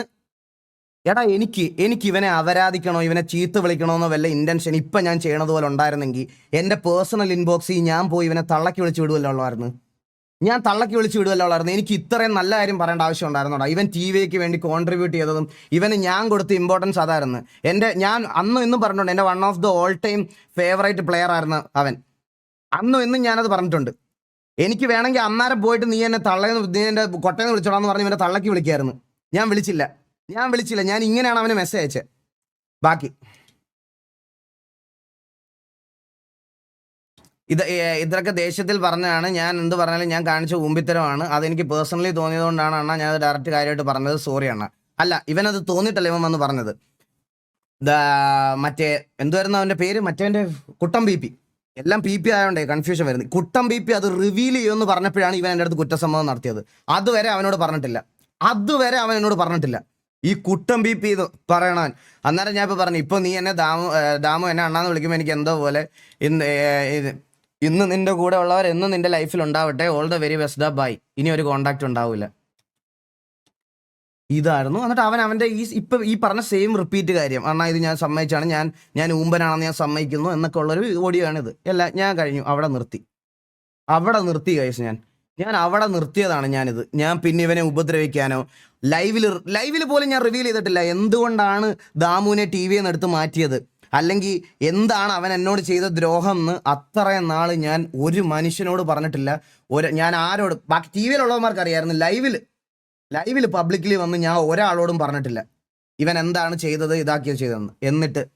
എടാ എനിക്ക് എനിക്ക് ഇവനെ അപരാധിക്കണോ ഇവനെ ചീത്ത വിളിക്കണോന്നോ വല്ല ഇന്റൻഷൻ ഇപ്പം ഞാൻ ചെയ്യണത് പോലെ ഉണ്ടായിരുന്നെങ്കിൽ എന്റെ പേഴ്സണൽ ഇൻബോക്സിൽ ഞാൻ പോയി ഇവനെ തള്ളക്കി വിളിച്ച് വിടുവല്ലോ ഉള്ളായിരുന്നു ഞാൻ തള്ളക്കി വിളിച്ച് വിടുവല്ലോ ഉള്ളായിരുന്നു എനിക്ക് ഇത്രയും നല്ല കാര്യം പറയേണ്ട ആവശ്യം ഉണ്ടായിരുന്നോടാ. ഇവൻ ടി വിക്ക് വേണ്ടി കോൺട്രിബ്യൂട്ട് ചെയ്തതും ഇവന് ഞാൻ കൊടുത്ത ഇമ്പോർട്ടൻസ് അതായിരുന്നു. എന്റെ ഞാൻ അന്നും ഇന്നും പറഞ്ഞിട്ടുണ്ട് എന്റെ one of the all time favourite player ആയിരുന്നു അവൻ. അന്നും ഇന്നും ഞാനത് പറഞ്ഞിട്ടുണ്ട്. എനിക്ക് വേണമെങ്കിൽ അന്നേരം പോയിട്ട് നീ എന്നെ തള്ളയെന്ന് നീ എന്റെ കൊട്ടയെന്ന് വിളിച്ചോളാന്ന് പറഞ്ഞ് ഇവനെ തള്ളക്കി വിളിക്കായിരുന്നു. ഞാൻ വിളിച്ചില്ല. ഞാൻ വിളിച്ചില്ല. ഞാൻ ഇങ്ങനെയാണ് അവന് മെസ്സേജ് അയച്ചത് ബാക്കി. ഇത് ഇതൊക്കെ ദേഷ്യത്തിൽ പറഞ്ഞതാണ്. ഞാൻ എന്ത് പറഞ്ഞാലും ഞാൻ കാണിച്ച ഊമ്പിത്തരമാണ്. അതെനിക്ക് പേഴ്സണലി തോന്നിയതുകൊണ്ടാണ് അണ്ണ ഞാൻ ഡയറക്റ്റ് കാര്യമായിട്ട് പറഞ്ഞത്. സോറി അണ്ണ. അല്ല ഇവനത് തോന്നിയിട്ടല്ല ഇവൻ വന്ന് പറഞ്ഞത്. മറ്റേ എന്തുവായിരുന്നു അവന്റെ പേര്? മറ്റേവന്റെ കുട്ടം ബി പി. എല്ലാം പി പി ആയതുകൊണ്ടേ കൺഫ്യൂഷൻ വരുന്നത്. കുട്ടം ബി പി അത് റിവീൽ ചെയ്യുമെന്ന് പറഞ്ഞപ്പോഴാണ് ഇവൻ എന്റെ അടുത്ത് കുറ്റസമ്മതം നടത്തിയത്. അതുവരെ അവനോട് പറഞ്ഞിട്ടില്ല. അതുവരെ അവൻ എന്നോട് പറഞ്ഞിട്ടില്ല. ഈ കുട്ടം ബി പി പറയണവൻ. അന്നേരം ഞാൻ ഇപ്പോൾ പറഞ്ഞു ഇപ്പോൾ നീ എന്നെ ദാമു ദാമു എന്നെ അണ്ണാന്ന് വിളിക്കുമ്പോൾ എനിക്ക് എന്തോ പോലെ ഇന്ന് ഇന്ന് നിന്റെ കൂടെ ഉള്ളവർ എന്നും നിന്റെ ലൈഫിൽ ഉണ്ടാവട്ടെ. All the very best bye ഇനി ഒരു കോണ്ടാക്ട് ഉണ്ടാവില്ല ഇതായിരുന്നു. എന്നിട്ട് അവൻ അവന്റെ ഈ ഇപ്പൊ ഈ പറഞ്ഞ സെയിം റിപ്പീറ്റ് കാര്യം. അണ്ണാ ഇത് ഞാൻ സമ്മതിച്ചാണ്. ഞാൻ ഞാൻ ഊമ്പനാണെന്ന് ഞാൻ സമ്മതിക്കുന്നു എന്നൊക്കെ ഉള്ളൊരു ഓഡിയോ ആണിത്. അല്ല ഞാൻ കഴിഞ്ഞു. അവിടെ നിർത്തി. അവിടെ നിർത്തി കഴിച്ചു ഞാൻ. ഞാൻ അവിടെ നിർത്തിയതാണ് ഞാനിത്. ഞാൻ പിന്നെ ഇവനെ ഉപദ്രവിക്കാനോ ലൈവിൽ ലൈവിൽ പോലും ഞാൻ റിവീൽ ചെയ്തിട്ടില്ല. എന്തുകൊണ്ടാണ് ദാമുവിനെ ടി വിയിൽ നിന്ന് എടുത്ത് മാറ്റിയത്? അല്ലെങ്കിൽ എന്താണ് അവൻ എന്നോട് ചെയ്ത ദ്രോഹം എന്ന് അത്രയും നാൾ ഞാൻ ഒരു മനുഷ്യനോട് പറഞ്ഞിട്ടില്ല. ഒരു ഞാൻ ആരോട് ബാക്കി ടി വിയിലുള്ളവന്മാർക്ക് അറിയായിരുന്നു ലൈവിൽ ലൈവിൽ പബ്ലിക്കലി വന്ന് ഞാൻ ഒരാളോടും പറഞ്ഞിട്ടില്ല. ഇവൻ എന്താണ് ചെയ്തത് ഇതാക്കിയത് ചെയ്തതെന്ന്. എന്നിട്ട്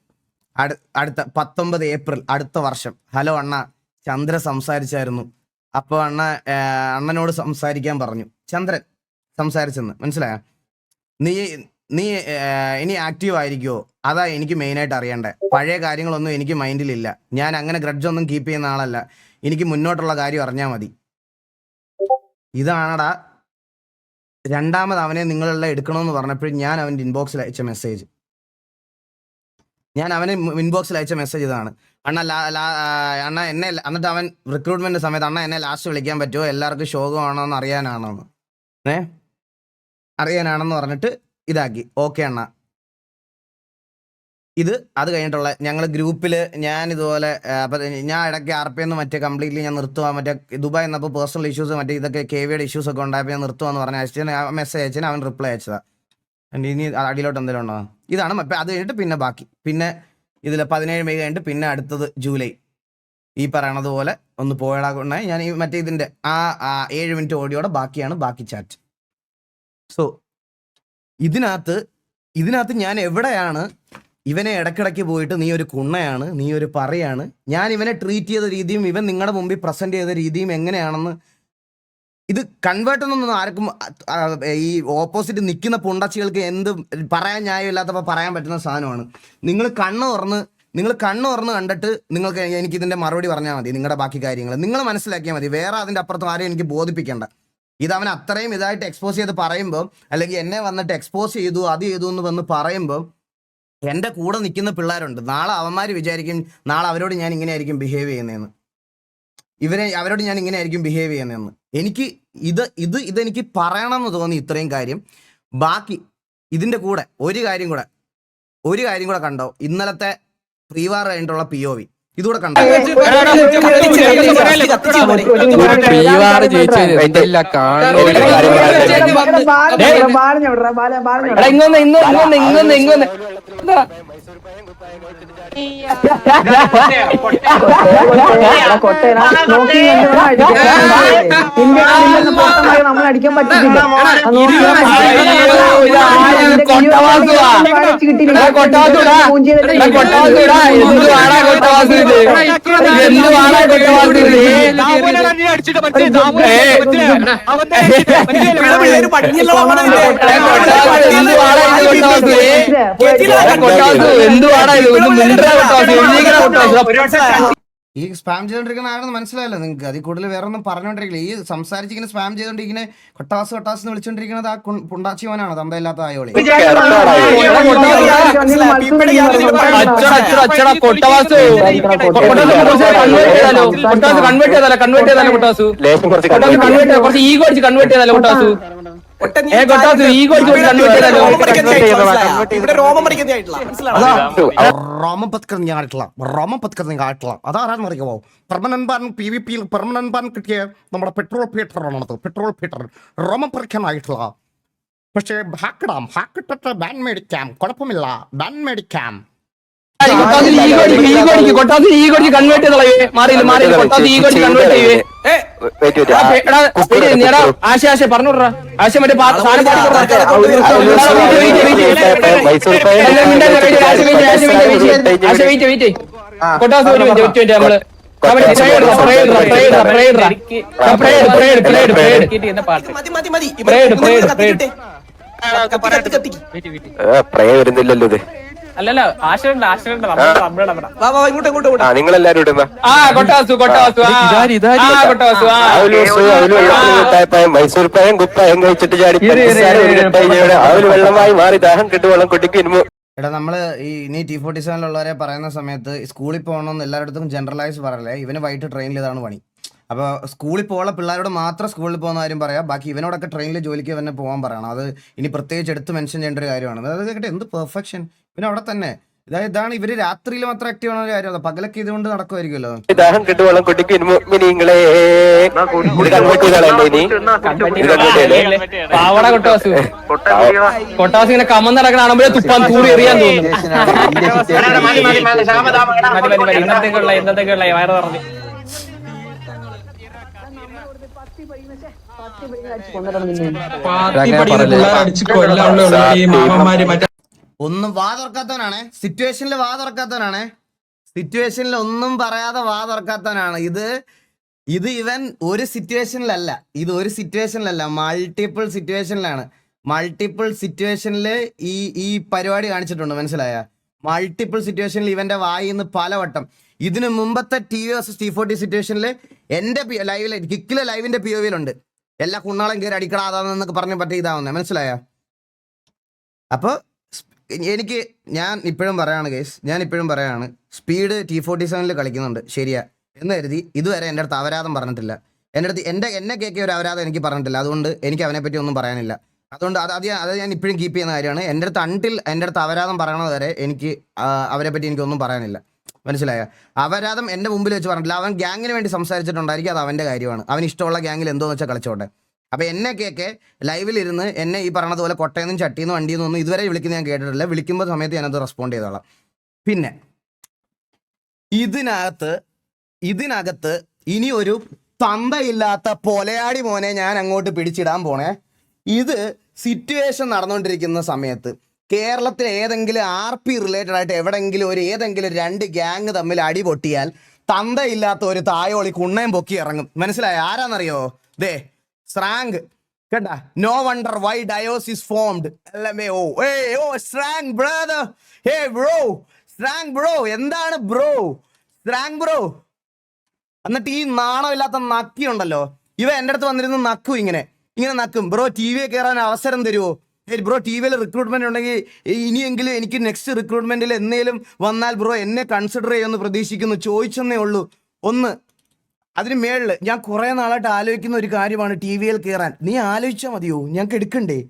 അടുത്ത പത്തൊമ്പത് ഏപ്രിൽ അടുത്ത വർഷം. ഹലോ അണ്ണ ചന്ദ്ര സംസാരിച്ചായിരുന്നു. അപ്പോൾ അണ്ണ അണ്ണനോട് സംസാരിക്കാൻ പറഞ്ഞു. ചന്ദ്രൻ സംസാരിച്ചെന്ന്. മനസ്സിലായോ? നീ നീ ഇനി ആക്റ്റീവ് ആയിരിക്കുമോ അതാ എനിക്ക് മെയിനായിട്ട് അറിയണ്ടേ. പഴയ കാര്യങ്ങളൊന്നും എനിക്ക് മൈൻഡിലില്ല ഞാൻ അങ്ങനെ ഗ്രഡ്ജ് ഒന്നും കീപ്പ് ചെയ്യുന്ന ആളല്ല. എനിക്ക് മുന്നോട്ടുള്ള കാര്യം അറിഞ്ഞാൽ മതി. ഇതാണടാ. രണ്ടാമത് അവനെ നിങ്ങളെല്ലാം എടുക്കണമെന്ന് പറഞ്ഞപ്പോൾ ഞാൻ അവന്റെ ഇൻബോക്സിൽ അയച്ച മെസ്സേജ് ഞാൻ അവന് ഇൻബോക്സിൽ അയച്ച മെസ്സേജ് ഇതാണ്. അണ്ണ അണ്ണ എന്നെ എന്നിട്ട് അവൻ റിക്രൂട്ട്മെന്റ് സമയത്ത് അണ്ണ എന്നെ ലാസ്റ്റ് വിളിക്കാൻ പറ്റുമോ? എല്ലാവർക്കും ശോകമാണോ എന്ന് അറിയാനാണോന്ന്. ഏ? അറിയാനാണെന്ന് പറഞ്ഞിട്ട് ഇതാക്കി. ഓക്കെ അണ്ണ. ഇത് അത് കഴിഞ്ഞിട്ടുള്ള ഞങ്ങൾ ഗ്രൂപ്പിൽ ഞാൻ ഇതുപോലെ അപ്പം ഞാൻ ഇടയ്ക്ക് ആർ പി എന്ന് മറ്റേ കംപ്ലീറ്റ്ലി ഞാൻ നിർത്തുവാ. മറ്റേ ദുബായ് എന്നപ്പോൾ പേഴ്സണൽ ഇഷ്യൂസ് മറ്റേ ഇതൊക്കെ കെ വിയുടെ ഇഷ്യൂസ് ഒക്കെ ഉണ്ടായപ്പോൾ ഞാൻ നിർത്തുവാന്ന് പറഞ്ഞ അയച്ചതിന് മെസ്സേജ് അയച്ചാൽ അവൻ റിപ്ലൈ അയച്ചതാണ് ഇനി അടിയിലോട്ട് എന്തെങ്കിലും ഉണ്ടോ? ഇതാണ് അത് കഴിഞ്ഞിട്ട് പിന്നെ ബാക്കി. പിന്നെ ഇതിൽ പതിനേഴ് മെയ് കഴിഞ്ഞിട്ട് പിന്നെ അടുത്തത് ജൂലൈ. ഈ പറയണത് പോലെ ഒന്ന് പോയടാ കൊണ്ടായി ഞാൻ ഈ മറ്റേ ഇതിന്റെ ആ ഏഴ് മിനിറ്റ് ഓടിയോടെ ബാക്കിയാണ് ബാക്കി ചാറ്റ്. സോ ഇതിനകത്ത് ഇതിനകത്ത് ഞാൻ എവിടെയാണ് ഇവനെ ഇടയ്ക്കിടയ്ക്ക് പോയിട്ട് നീ ഒരു കുണ്ണയാണ് നീ ഒരു പറയാണ് ഞാൻ ഇവനെ ട്രീറ്റ് ചെയ്ത രീതിയും ഇവൻ നിങ്ങളുടെ മുമ്പിൽ പ്രസന്റ് ചെയ്ത രീതിയും എങ്ങനെയാണെന്ന് ഇത് കൺവേർട്ട് എന്നൊന്നും ആർക്കും ഈ ഓപ്പോസിറ്റ് നിൽക്കുന്ന പുണ്ടച്ചികൾക്ക് എന്ത് പറയാൻ ന്യായമില്ലാത്തപ്പോൾ പറയാൻ പറ്റുന്ന സാധനമാണ്. നിങ്ങൾ കണ്ണ് തുറന്ന് നിങ്ങൾ കണ്ണ് തുറന്ന് കണ്ടിട്ട് നിങ്ങൾക്ക് എനിക്ക് ഇതിന്റെ മറുപടി പറഞ്ഞാൽ മതി നിങ്ങളുടെ ബാക്കി കാര്യങ്ങൾ. നിങ്ങൾ മനസ്സിലാക്കിയാൽ മതി വേറെ അതിന്റെ അപ്പുറത്ത് ആരെയും എനിക്ക് ബോധിപ്പിക്കേണ്ട. ഇത് അവൻ അത്രയും ഇതായിട്ട് എക്സ്പോസ് ചെയ്ത് പറയുമ്പോൾ അല്ലെങ്കിൽ എന്നെ വന്നിട്ട് എക്സ്പോസ് ചെയ്തു അത് ചെയ്തു എന്ന് വന്ന് പറയുമ്പോൾ എന്റെ കൂടെ നിൽക്കുന്ന പിള്ളേരുണ്ട്. നാളെ അവന്മാർ വിചാരിക്കും നാളെ അവരോട് ഞാൻ ഇങ്ങനെയായിരിക്കും ബിഹേവ് ചെയ്യുന്നതെന്ന് ഇവരെ അവരോട് ഞാൻ ഇങ്ങനെ ആയിരിക്കും ബിഹേവ് ചെയ്യുന്നതെന്ന്. എനിക്ക് ഇത് ഇത് ഇതെനിക്ക് പറയണമെന്ന് തോന്നി ഇത്രയും കാര്യം. ബാക്കി ഇതിന്റെ കൂടെ ഒരു കാര്യം കൂടെ ഒരു കാര്യം കൂടെ കണ്ടോ? ഇന്നലത്തെ പ്രീവാർ കഴിഞ്ഞിട്ടുള്ള പി ഒ വി ഇതുകൂടെ കണ്ടോ? നമ്മൾ അടിക്കാൻ പറ്റില്ല കൊട്ടവാസുടാ. എടാ കൊട്ടവാസുടാ. എന്തുവാടാ കൊട്ടവാസു? എന്തുവാടാ ഇത്? കൊട്ടാസ് കൊട്ടാസ്? ഒന്ന് മിണ്ടടാ കൊട്ടവാസു. എഴുന്നേക്കടാ കൊട്ടവാസു. ഈ സ്പാം ചെയ്തോണ്ടിരിക്കുന്ന ആണെന്ന് മനസ്സിലായല്ലോ നിങ്ങൾക്ക് അതിൽ കൂടുതൽ വേറെ ഒന്നും പറഞ്ഞുകൊണ്ടിരിക്കില്ല ഈ സംസാരിച്ച് ഇങ്ങനെ സ്പാം ചെയ്തോണ്ടിരിക്കുന്ന കൊട്ടാസ് കൊട്ടാസ് എന്ന് വിളിച്ചോണ്ടിരിക്കുന്നത് ആ പുണ്ടാച്ചിവനാണ് തന്തയില്ലാത്ത ആയോളി കൺവേർട്ട് ചെയ്താലോ കൺവേർട്ട് ചെയ്താലോ കൊട്ടാസു ഈഗോ അടിച്ച് കൺവേർട്ട് ചെയ്താലോ കൊട്ടാസു റോമൻ പത്കർ ആയിട്ടുള്ള റോമൻ പത്കർ ആയിട്ടുള്ള അതാരാന്ന് അറിയാമോ പെർമനന്റ് ബാൻ പി വി പിയിൽ പെർമനന്റ് ബാൻ കിട്ടിയ നമ്മുടെ പെട്രോൾ പീറ്ററാണത് പെട്രോൾ പീറ്റർ റോമൻ പറിക്കാനായിട്ടുള്ള പക്ഷേ ഹാക്കിടാം ഹാക്കിട്ടിട്ട് ബാൻ മേടിക്കാം. കുഴപ്പമില്ല. ബാൻ മേടിക്കാം. കൺവേർട്ട് ചെയ്തോളേ മാറിയില്ല മാറിയില്ല കൊട്ടാസു ഈഗോ അടിച്ച് കൺവേർട്ട് ചെയ്യേ ആശ ആശ പറഞ്ഞോടാ ആശ മറ്റേ. കൊട്ടാസ് ഒരു മിനിറ്റ്, ഒറ്റ മിനിറ്റ് നമ്മൾ. പ്രയ വരുന്നില്ലല്ലോ ഇത് അല്ലല്ല ആശയുണ്ട് ആശയുണ്ട് ഇങ്ങോട്ട് ഇങ്ങോട്ട് ഇങ്ങോട്ട്. ആ കൊട്ടാസു കൊട്ടാസു ആ ആ, മൈസൂർ പായം കുപ്പായം കഴിച്ചിട്ട് ചാടി. അവൽ വെള്ളമായി മാറി ദാഹം കിട്ടു വെള്ളം കുട്ടിക്ക് എടാ നമ്മൾ ഈ ഇനി ടി ഫോർട്ടി സെവനിലുള്ളവരെ പറയുന്ന സമയത്ത് സ്കൂളിൽ പോകണമെന്ന് എല്ലായിടത്തും ജനറലൈസ് പറയല്ലേ? ഇവന് വൈകിട്ട് ട്രെയിനിൽ ഇതാണ് പണി. അപ്പോൾ സ്കൂളിൽ പോകുന്ന പിള്ളേരോട് മാത്രം സ്കൂളിൽ പോകുന്ന കാര്യം പറയാം. ബാക്കി ഇവനോടൊക്കെ ട്രെയിനിൽ ജോലിക്ക് തന്നെ പോകാൻ പറയണം. അത് ഇനി പ്രത്യേകിച്ച് എടുത്ത് മെൻഷൻ ചെയ്യേണ്ട ഒരു കാര്യമാണ്. അത് കേട്ടെ എന്ത് പെർഫെക്ഷൻ പിന്നെ അവിടെ തന്നെ. ഇതായത് ഇതാണ് ഇവർ രാത്രിയിൽ മാത്രം ആക്റ്റീവ് ആവുന്ന ഒരു കാര്യം അത് പകലൊക്കെ ഇതുകൊണ്ട് നടക്കുമായിരിക്കുമല്ലോ. ദാഹം കിട്ടു വെള്ളം കുട്ടിക്ക് മിനിങ്ങളെ പാവട കൊട്ടാസു കൊട്ടാസു ഇങ്ങനെ കമന്ന് നടക്കണ കാണുമ്പോഴേ തുപ്പാൻ തൂറി എറിയാൻ തോന്നുന്നു ഇന്നത്തേക്കുള്ള ഇന്നത്തേക്കുള്ള വയറ് പറഞ്ഞു ഒന്നും വാ തുറക്കാത്തവനാണേ സിറ്റുവേഷനിൽ വാ തുറക്കാത്തവനാണേ സിറ്റുവേഷനിൽ ഒന്നും പറയാതെ വാ തുറക്കാത്തവനാണ് ഇത് ഇത് ഇവൻ ഒരു സിറ്റുവേഷനിലല്ല ഇത് ഒരു സിറ്റുവേഷനിലല്ല മൾട്ടിപ്പിൾ സിറ്റുവേഷനിലാണ് മൾട്ടിപ്പിൾ സിറ്റുവേഷനിൽ ഈ ഈ പരിപാടി കാണിച്ചിട്ടുണ്ട്. മനസ്സിലായ? മൾട്ടിപ്പിൾ സിറ്റുവേഷനിൽ ഇവന്റെ വായിൽ നിന്ന് പലവട്ടം. ഇതിനു മുമ്പത്തെ T V versus T forty സിറ്റുവേഷനിൽ എന്റെ ലൈവിൽ കിക്കിലെ ലൈവിന്റെ പി ഒ വിയിലുണ്ട് എല്ലാ കുണ്ണാളും കയറി അടിക്കടാതാന്നൊക്കെ പറഞ്ഞ് പറ്റി ഇതാവുന്നത് മനസ്സിലായ? അപ്പോൾ എനിക്ക് ഞാൻ ഇപ്പോഴും പറയാണ് കേസ് ഞാൻ ഇപ്പോഴും പറയാണ് സ്പീഡ് ടി ഫോർട്ടി സെവനിൽ കളിക്കുന്നുണ്ട്. ശരിയാ. എന്ന് കരുതി ഇതുവരെ എന്റെ അടുത്ത് അപരാധം പറഞ്ഞിട്ടില്ല. എന്റെ അടുത്ത് എന്റെ എന്നെ കേൾക്കിയ ഒരു അപരാധം എനിക്ക് പറഞ്ഞിട്ടില്ല. അതുകൊണ്ട് എനിക്ക് അവനെ പറ്റി ഒന്നും പറയാനില്ല. അതുകൊണ്ട് അത് അത് അത് ഞാൻ ഇപ്പോഴും കീപ്പ് ചെയ്യുന്ന കാര്യമാണ്. എന്റെ അടുത്ത് അണ്ടിൽ എന്റെ അടുത്ത് അപരാധം പറയണത് വരെ എനിക്ക് അവരെപ്പറ്റി അവരെ പറ്റി എനിക്കൊന്നും പറയാനില്ല. മനസ്സിലായ? അപരാധം എന്റെ മുമ്പിൽ വെച്ച് പറഞ്ഞിട്ടില്ല. അവൻ ഗ്യാങ്ങിന് വേണ്ടി സംസാരിച്ചിട്ടുണ്ടായിരിക്കും അത് അവന്റെ കാര്യമാണ്. അവൻ ഇഷ്ടമുള്ള ഗ്യാങ്ങിൽ എന്തോന്ന് വെച്ചാൽ കളിച്ചോട്ടെ. അപ്പോൾ എന്നെ കേക്ക് ലൈവിലിരുന്ന് എന്നെ ഈ പറഞ്ഞതുപോലെ കൊട്ടയെന്നും ചട്ടിയെന്നും വണ്ടിയെന്നും ഒന്നും ഇതുവരെ വിളിക്കുന്ന ഞാൻ കേട്ടിട്ടില്ല. വിളിക്കുമ്പോൾ സമയത്ത് ഞാനത് റെസ്പോണ്ട് ചെയ്തോളാം. പിന്നെ ഇതിനകത്ത് ഇതിനകത്ത് ഇനി ഒരു തന്തയില്ലാത്ത പൊലയാടി മോനെ ഞാൻ അങ്ങോട്ട് പിടിച്ചിടാൻ പോണേ. ഇത് സിറ്റുവേഷൻ നടന്നുകൊണ്ടിരിക്കുന്ന സമയത്ത് കേരളത്തിൽ ഏതെങ്കിലും ആർ പി റിലേറ്റഡ് ആയിട്ട് എവിടെങ്കിലും ഒരു ഏതെങ്കിലും രണ്ട് ഗ്യാങ് തമ്മിൽ അടി പൊട്ടിയാൽ തന്തയില്ലാത്ത ഒരു തായോളി കുണ്ണയും പൊക്കി ഇറങ്ങും. മനസ്സിലായോ? ആരാന്നറിയോ? ദേ സ്രാങ്ക് കേട്ട? No wonder why diocese formed ഓ ഏ ഓ സ്രാങ്ക് ബ്രദർ ഹേ ബ്രോ സ്രാങ്ക് ബ്രോ എന്താണ് ബ്രോ സ്രാങ് ബ്രോ എന്നിട്ട് ഈ നാണമില്ലാത്ത നക്കി ഉണ്ടല്ലോ ഇവ എന്റെ അടുത്ത് വന്നിരുന്ന് നക്കും ഇങ്ങനെ. ഇങ്ങനെ നക്കും. ബ്രോ ടി വി കയറാൻ അവസരം തരുമോ ബ്രോ ടി വിയിൽ റിക്രൂട്ട്മെന്റ് ഉണ്ടെങ്കിൽ ഇനിയെങ്കിലും എനിക്ക് നെക്സ്റ്റ് റിക്രൂട്ട്മെന്റിൽ എന്തെങ്കിലും വന്നാൽ ബ്രോ എന്നെ കൺസിഡർ ചെയ്യുമെന്ന് പ്രതീക്ഷിക്കുന്നു. ചോദിച്ചെന്നേ ഉള്ളൂ. ഒന്ന് അതിന് മേളിൽ ഞാൻ കുറെ നാളായിട്ട് ആലോചിക്കുന്ന ഒരു കാര്യമാണ് ടി വിയിൽ കയറാൻ നീ ആലോചിച്ചാൽ മതിയോ? ഞങ്ങൾക്ക് എടുക്കണ്ടേ?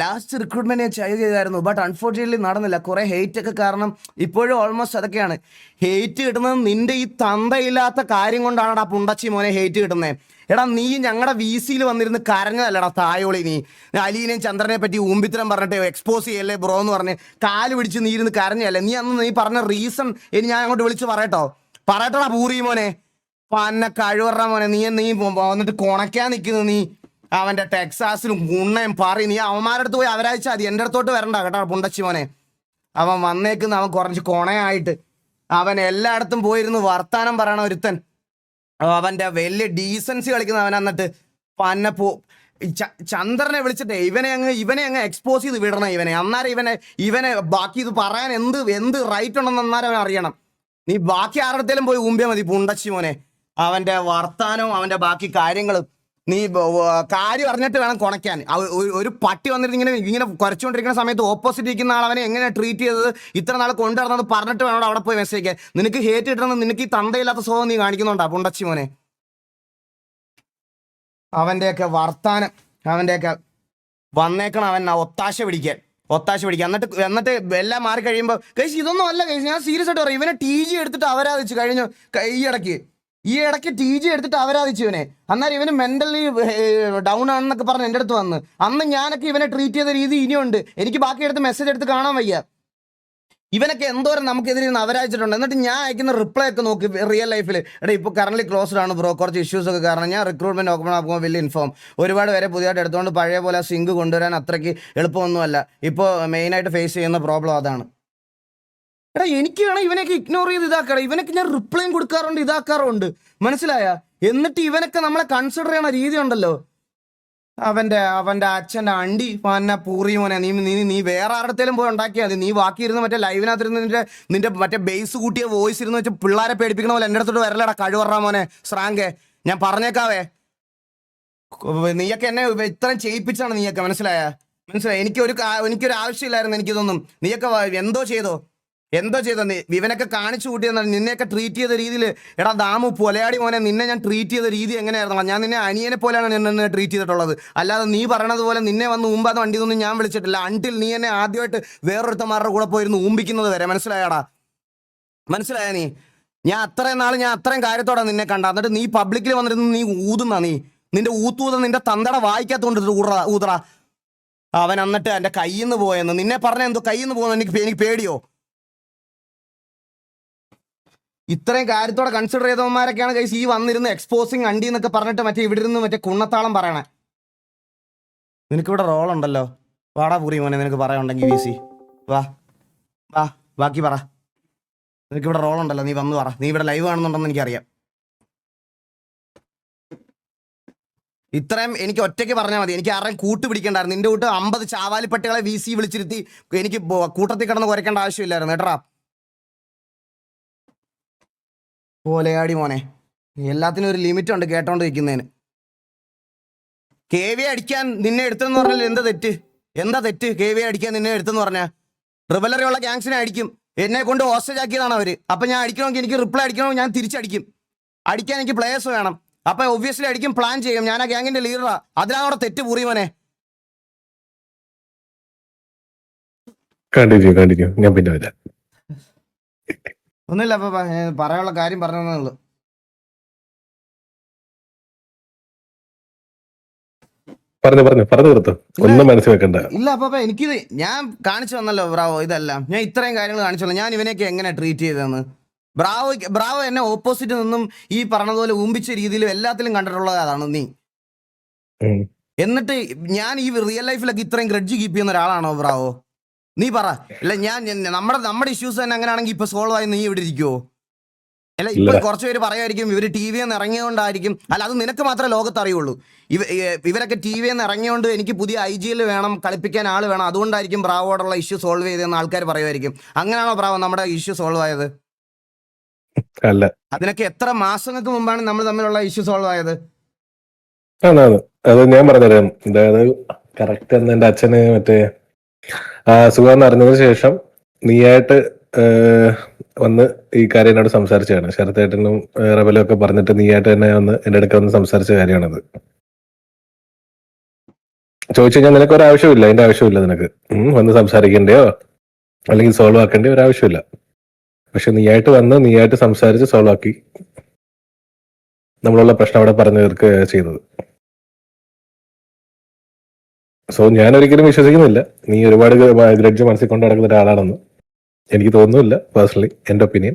ലാസ്റ്റ് റിക്രൂട്ട്മെന്റ് ഞാൻ ട്രൈ ചെയ്തായിരുന്നു. ബട്ട് അൺഫോർച്ചുനേറ്റ്ലി നടന്നില്ല. കുറെ ഹെയ്റ്റ് ഒക്കെ കാരണം ഇപ്പോഴും ഓൾമോസ്റ്റ് അതൊക്കെയാണ്. ഹെയ്റ്റ് കിട്ടുന്നത് നിന്റെ ഈ തന്തയില്ലാത്ത കാര്യം കൊണ്ടാണ് ആ പുണ്ടച്ചി മോനെ ഹെയ്റ്റ് കിട്ടുന്നത് എടാ നീ ഞങ്ങളുടെ വി സിയിൽ വന്നിരുന്ന് കരഞ്ഞതല്ലടാ തായോളി നീ. അലീനെയും ചന്ദ്രനെ പറ്റി ഊമ്പിത്തരം പറഞ്ഞിട്ട് എക്സ്പോസ് ചെയ്യല്ലേ ബ്രോ എന്ന് പറഞ്ഞ് കാൽ പിടിച്ച് നീ ഇരുന്ന് കരഞ്ഞല്ലേ നീ അന്ന് നീ പറഞ്ഞ റീസൺ ഇനി ഞാൻ അങ്ങോട്ട് വിളിച്ച് പറയട്ടോ. പറയട്ടടാ പൂറി മോനെ. പന്ന കഴിവറ മോനെ നീ നീ വന്നിട്ട് കൊണക്കാൻ നിൽക്കുന്നു നീ? അവന്റെ ടെക്സാസിലും ഗുണ്ണയും പാറി നീ അവന്മാരുടെ അടുത്ത് പോയി അവരാഴ്ച മതി. എന്റെ അടുത്തോട്ട് വരണ്ട കേട്ടോ പുണ്ടച്ചി മോനെ. അവൻ വന്നേക്കുന്ന അവൻ കുറച്ച് കൊണയായിട്ട്. അവൻ എല്ലായിടത്തും പോയിരുന്ന്. വർത്താനം പറയണ ഒരുത്തൻ. അവന്റെ വലിയ ഡീസൻസി കളിക്കുന്ന അവൻ എന്നിട്ട് പന്നെ പോ ചന്ദ്രനെ വിളിച്ചിട്ട് ഇവനെ അങ്ങ് ഇവനെ അങ്ങ് എക്സ്പോസ് ചെയ്ത് വിടണം ഇവനെ. അന്നേരം ഇവനെ ഇവനെ ബാക്കി ഇത് പറയാൻ എന്ത് എന്ത് റൈറ്റ് ഉണ്ടെന്ന് അന്നേരം അവൻ അറിയണം. നീ ബാക്കി ആരുടെ പോയി ഊമ്പിയാൽ മതി പുണ്ടച്ചി മോനെ. അവന്റെ വർത്താനവും അവന്റെ ബാക്കി കാര്യങ്ങളും നീ കാര്യം അറിഞ്ഞിട്ട് വേണം കുണയ്ക്കാൻ. ഒരു- പട്ടി വന്നിട്ട് ഇങ്ങനെ ഇങ്ങനെ കുറച്ചുകൊണ്ടിരിക്കുന്ന സമയത്ത് ഓപ്പോസിറ്റ് ഇരിക്കുന്ന ആൾ അവനെ എങ്ങനെ ട്രീറ്റ് ചെയ്തത്? ഇത്ര നാൾ കൊണ്ടുവരുന്നത് പറഞ്ഞിട്ട് വേണം അവിടെ പോയി മെസ്സേജ് അയക്കാൻ. നിനക്ക് ഹേറ്റ് കിട്ടണമെന്ന് നിനക്ക് ഈ തന്തയില്ലാത്ത സ്വഭാവം നീ കാണിക്കുന്നുണ്ടാ പുണ്ടച്ചി മോനെ? അവന്റെയൊക്കെ വർത്താനം അവന്റെയൊക്കെ വന്നേക്കണം അവൻ ഒത്താശ പിടിക്കാൻ ഒത്താശ പിടിക്കാൻ. എന്നിട്ട് എന്നിട്ട് എല്ലാം മാറി കഴിയുമ്പോൾ കഴിച്ച് ഇതൊന്നും അല്ല കഴിച്ച് ഞാൻ സീരിയസ് ആയിട്ട് പറയും. ഇവനെ ടി ജി എടുത്തിട്ട് അവരാധിച്ചു കഴിഞ്ഞു ഈ ഇടയ്ക്ക് ഈ ഇടയ്ക്ക് ടി ജി എടുത്തിട്ട് അവരാധിച്ചു ഇവനെ. അന്നേരം ഇവന് മെന്റലി ഡൗൺ ആണെന്നൊക്കെ പറഞ്ഞ് എന്റെ അടുത്ത് വന്ന്. അന്ന് ഞാനൊക്കെ ഇവനെ ട്രീറ്റ് ചെയ്ത രീതി ഇനിയുണ്ട്. എനിക്ക് ബാക്കി എടുത്ത് മെസ്സേജ് എടുത്ത് കാണാൻ വയ്യ. ഇവനൊക്കെ എന്തോരം നമുക്കെതിരെ നിന്ന് അവരായിച്ചിട്ടുണ്ട് എന്നിട്ട് ഞാൻ അയക്കുന്ന റിപ്ലൈ ഒക്കെ നോക്കി റിയൽ ലൈഫിൽ എടാ ഇപ്പോൾ കറന്റ് ക്ലോസ്ഡ് ആണ് ബ്രോ. കുറച്ച് ഇഷ്യൂസ് ഒക്കെ കാരണം ഞാൻ റിക്രൂട്ട്മെന്റ് ഓപ്പൺ ആക്കുമ്പോൾ വലിയ ഇൻഫോം ഒരുപാട് പേരെ പുതിയതായിട്ട് എടുത്തുകൊണ്ട് പഴയ പോലെ സിങ്ക് കൊണ്ടുവരാൻ അത്രയ്ക്ക് എളുപ്പമൊന്നുമല്ല. ഇപ്പോൾ മെയിനായിട്ട് ഫേസ് ചെയ്യുന്ന പ്രോബ്ലം അതാണ്. എടാ എനിക്ക് വേണം ഇവനൊക്കെ ഇഗ്നോർ ചെയ്ത് ഇതാക്കണം ഇവനൊക്കെ ഞാൻ റിപ്ലൈയും കൊടുക്കാറുണ്ട് ഇതാക്കാറുണ്ട് മനസ്സിലായ? എന്നിട്ട് ഇവനൊക്കെ നമ്മളെ കൺസിഡർ ചെയ്യണ രീതി ഉണ്ടല്ലോ. അവന്റെ അവന്റെ അച്ഛന്റെ അണ്ടി പന്ന പൂറി മോനെ നീ നീ നീ വേറെ ആരുടെത്തേലും പോയി ഉണ്ടാക്കിയാൽ മതി. നീ ബാക്കി ഇരുന്ന് മറ്റേ ലൈവിനകത്ത് ഇരുന്ന് നിന്റെ നിന്റെ മറ്റേ ബേസ് കൂട്ടിയ വോയിസ് ഇരുന്ന് വെച്ച് പിള്ളേരെ പേടിപ്പിക്കണ പോലെ എന്റെ അടുത്തോട്ട് വരലടാ കഴിവറാ മോനെ സ്രാങ്കെ. ഞാൻ പറഞ്ഞേക്കാവേ. നീയൊക്കെ എന്നെ ഇത്രയും ചെയ്യിപ്പിച്ചാണ് നീയൊക്കെ മനസ്സിലായ? മനസ്സിലായി? എനിക്കൊരു എനിക്കൊരു ആവശ്യമില്ലായിരുന്നു എനിക്കിതൊന്നും. നീയൊക്കെ എന്തോ ചെയ്തോ? എന്തോ ചെയ്ത? നീ ഇവനൊക്കെ കാണിച്ചു കൂട്ടിയെന്നാണ് നിന്നെയൊക്കെ ട്രീറ്റ് ചെയ്ത രീതിയിൽ എടാ ദാമു പൊലയാടി മോനെ നിന്നെ ഞാൻ ട്രീറ്റ് ചെയ്ത രീതി എങ്ങനെയായിരുന്നു ഞാൻ നിന്നെ അനിയനെ പോലെയാണ് നിന്നെ ട്രീറ്റ് ചെയ്തിട്ടുള്ളത്. അല്ലാതെ നീ പറയണത് പോലെ നിന്നെ വന്ന് ഊമ്പാത്ത വണ്ടി ഒന്നും ഞാൻ വിളിച്ചിട്ടില്ല. അണ്ടിൽ നീ എന്നെ ആദ്യമായിട്ട് വേറൊരുത്തന്മാരുടെ കൂടെ പോയിരുന്നു ഊമ്പിക്കുന്നത് വരെ. മനസ്സിലായടാ? മനസ്സിലായ നീ? ഞാൻ അത്രയും നാൾ ഞാൻ അത്രയും കാര്യത്തോടെ നിന്നെ കണ്ട. എന്നിട്ട് നീ പബ്ലിക്കിൽ വന്നിരുന്ന് നീ ഊതുന്ന നീ. നിന്റെ ഊത്തൂത നിന്റെ തന്തട വായിക്കാത്തോണ്ട് ഊറ ഊതറ അവൻ എന്നിട്ട് എന്റെ കയ്യിൽ നിന്ന് പോയെന്ന്. നിന്നെ പറഞ്ഞ എന്തോ കയ്യിൽ നിന്ന് പോകുന്ന എനിക്ക് എനിക്ക് പേടിയോ? ഇത്രയും കാര്യത്തോടെ കൺസിഡർ ചെയ്തവന്മാരൊക്കെയാണ് കൈസ് ഈ വന്നിരുന്ന് എക്സ്പോസിങ് അണ്ടി എന്നൊക്കെ പറഞ്ഞിട്ട് മറ്റേ ഇവിടെ ഇരുന്ന് മറ്റേ കുണ്ണത്താളം പറയണേ. നിനക്കിവിടെ റോൾ ഉണ്ടല്ലോ. വാടാ പൂറി മോനെ നിനക്ക് പറയാനുണ്ടെങ്കിൽ വി സി വാ. വാ ബാക്കി പറ. നിനക്കിവിടെ റോൾ ഉണ്ടല്ലോ നീ വന്നു പറ. നീ ഇവിടെ ലൈവ് കാണുന്നുണ്ടെന്ന് എനിക്കറിയാം. ഇത്രയും എനിക്ക് ഒറ്റയ്ക്ക് പറഞ്ഞാൽ മതി. എനിക്ക് ആരെയും കൂട്ട് പിടിക്കണ്ടായിരുന്നു. നിന്റെ കൂട്ട് അമ്പത് ചാവാലിപ്പട്ടികളെ വി സി വിളിച്ചിരുത്തി എനിക്ക് കൂട്ടത്തിൽ കിടന്ന് കുരയ്ക്കേണ്ട ആവശ്യമില്ലായിരുന്നു. കേട്ടാ പോലെയാടി മോനെ. എല്ലാത്തിനും ഒരു ലിമിറ്റ് ഉണ്ട് കേട്ടോണ്ട് നിൽക്കുന്നതിന് കെ വി അടിക്കാൻ നിന്നെ എടുത്തെന്ന് പറഞ്ഞാൽ എന്താ തെറ്റ്? എന്താ തെറ്റ് കെ വി അടിക്കാൻ നിന്നെ എടുത്തെന്ന് പറഞ്ഞാൽ റിബലറി ഉള്ള ഗ്യാങ്സിനെ അടിക്കും. എന്നെ കൊണ്ട് ഹോസ്റ്റേജ് ആക്കിയതാണ് അവർ. അപ്പൊ ഞാൻ അടിക്കണമെങ്കിൽ എനിക്ക് റിപ്ലൈ അടിക്കണമെങ്കിൽ ഞാൻ തിരിച്ചടിക്കും. അടിക്കാൻ എനിക്ക് പ്ലേയേഴ്സ് വേണം. അപ്പൊ ഒബ്വിയസ്ലി അടിക്കും പ്ലാൻ ചെയ്യും. ഞാൻ ആ ഗ്യാങ്ങിന്റെ ലീഡറാ അതിലാണ് അവിടെ തെറ്റ് പൂറിയോനെ കണ്ടിന്യൂ കണ്ടിന്യൂ ഞാൻ പിന്നെ വരാം. ഒന്നുമില്ല അപ്പൊ പറയാനുള്ള കാര്യം പറഞ്ഞതേ പറഞ്ഞു പറഞ്ഞു പറഞ്ഞു കൊടുത്തു. ഒന്നും മനസ്സിൽ വെക്കണ്ട. ഇല്ല അപ്പൊ എനിക്കിത് ഞാൻ കാണിച്ചു വന്നല്ലോ ബ്രാവോ ഇതെല്ലാം. ഞാൻ ഇത്രയും കാര്യങ്ങൾ കാണിച്ചല്ലോ ഞാൻ ഇവനെയൊക്കെ എങ്ങനെ ട്രീറ്റ് ചെയ്തതെന്ന്. ബ്രാവോ ബ്രാവോ എന്നെ ഓപ്പോസിറ്റ് നിന്നും ഈ പറഞ്ഞതുപോലെ ഊമ്പിച്ച രീതിയിലും എല്ലാത്തിലും കണ്ടിട്ടുള്ളത് അതാണ് നീ എന്നിട്ട് ഞാൻ ഈ റിയൽ ലൈഫിലൊക്കെ ഇത്രയും ഗ്രഡ്ജ് കീപ്പ് ചെയ്യുന്ന ഒരാളാണോ ബ്രാവോ? നീ പറ. അല്ല ഞാൻ നമ്മുടെ നമ്മുടെ ഇഷ്യൂസ് തന്നെ അങ്ങനെയാണെങ്കിൽ ഇപ്പൊ സോൾവ് ആയി നീ ഇവിടെ ഇരിക്കുവോ? അല്ല ഇപ്പൊ കുറച്ചുപേര് കുറച്ച് പേര് പറയുമായിരിക്കും ഇവർ ടി വിന്ന് ഇറങ്ങിയതുകൊണ്ടായിരിക്കും. അല്ല അത് നിനക്ക് മാത്രമേ ലോകത്ത് അറിയുള്ളൂ ഇവ ഇവരൊക്കെ ടി വിന്ന് ഇറങ്ങിയോണ്ട് എനിക്ക് പുതിയ ഐ ജിയിൽ വേണം കളിപ്പിക്കാൻ ആൾ വേണം. അതുകൊണ്ടായിരിക്കും ബ്രാവോടുള്ള ഇഷ്യൂ സോൾവ് ചെയ്തതെന്ന് ആൾക്കാർ പറയുമായിരിക്കും. അങ്ങനെയാണോ ബ്രാവോ നമ്മുടെ ഇഷ്യൂ സോൾവ് ആയത്? അല്ല. അതിനൊക്കെ എത്ര മാസങ്ങൾക്ക് മുമ്പാണ് നമ്മൾ തമ്മിലുള്ള ഇഷ്യൂ സോൾവ് ആയത്? അത് ഞാൻ പറഞ്ഞുതരാം. അതായത് കറക്റ്റ് എന്ന് എന്റെ അച്ഛന് മറ്റേ അസുഖം അറിഞ്ഞതിന് ശേഷം നീയായിട്ട് വന്ന് ഈ കാര്യം എന്നോട് സംസാരിച്ചതാണ്. ശരത്തേട്ടനും റബലും ഒക്കെ പറഞ്ഞിട്ട് നീയായിട്ട് തന്നെ വന്ന് എന്റെ അടുക്ക വന്ന് സംസാരിച്ച കാര്യമാണത്. ചോദിച്ചു കഴിഞ്ഞാൽ നിനക്ക് ഒരു ആവശ്യമില്ല അതിന്റെ ആവശ്യമില്ല നിനക്ക് വന്ന് സംസാരിക്കണ്ടയോ? അല്ലെങ്കിൽ സോൾവ് ആക്കേണ്ട ഒരു ആവശ്യമില്ല പക്ഷെ നീയായിട്ട് വന്ന് നീയായിട്ട് സംസാരിച്ച് സോൾവ് ആക്കി നമ്മളുള്ള പ്രശ്നം അവിടെ പറഞ്ഞു തീർക്കുക ചെയ്തത്. സോ ഞാൻ ഒരിക്കലും വിശ്വസിക്കുന്നില്ല. നീ ഒരുപാട് ഗ്രഡ്ജ് മനസ്സിൽ കൊണ്ട് നടക്കുന്ന ഒരാളാണെന്ന് എനിക്ക് തോന്നുന്നില്ല പേഴ്സണലി എന്റെ ഒപ്പീനിയൻ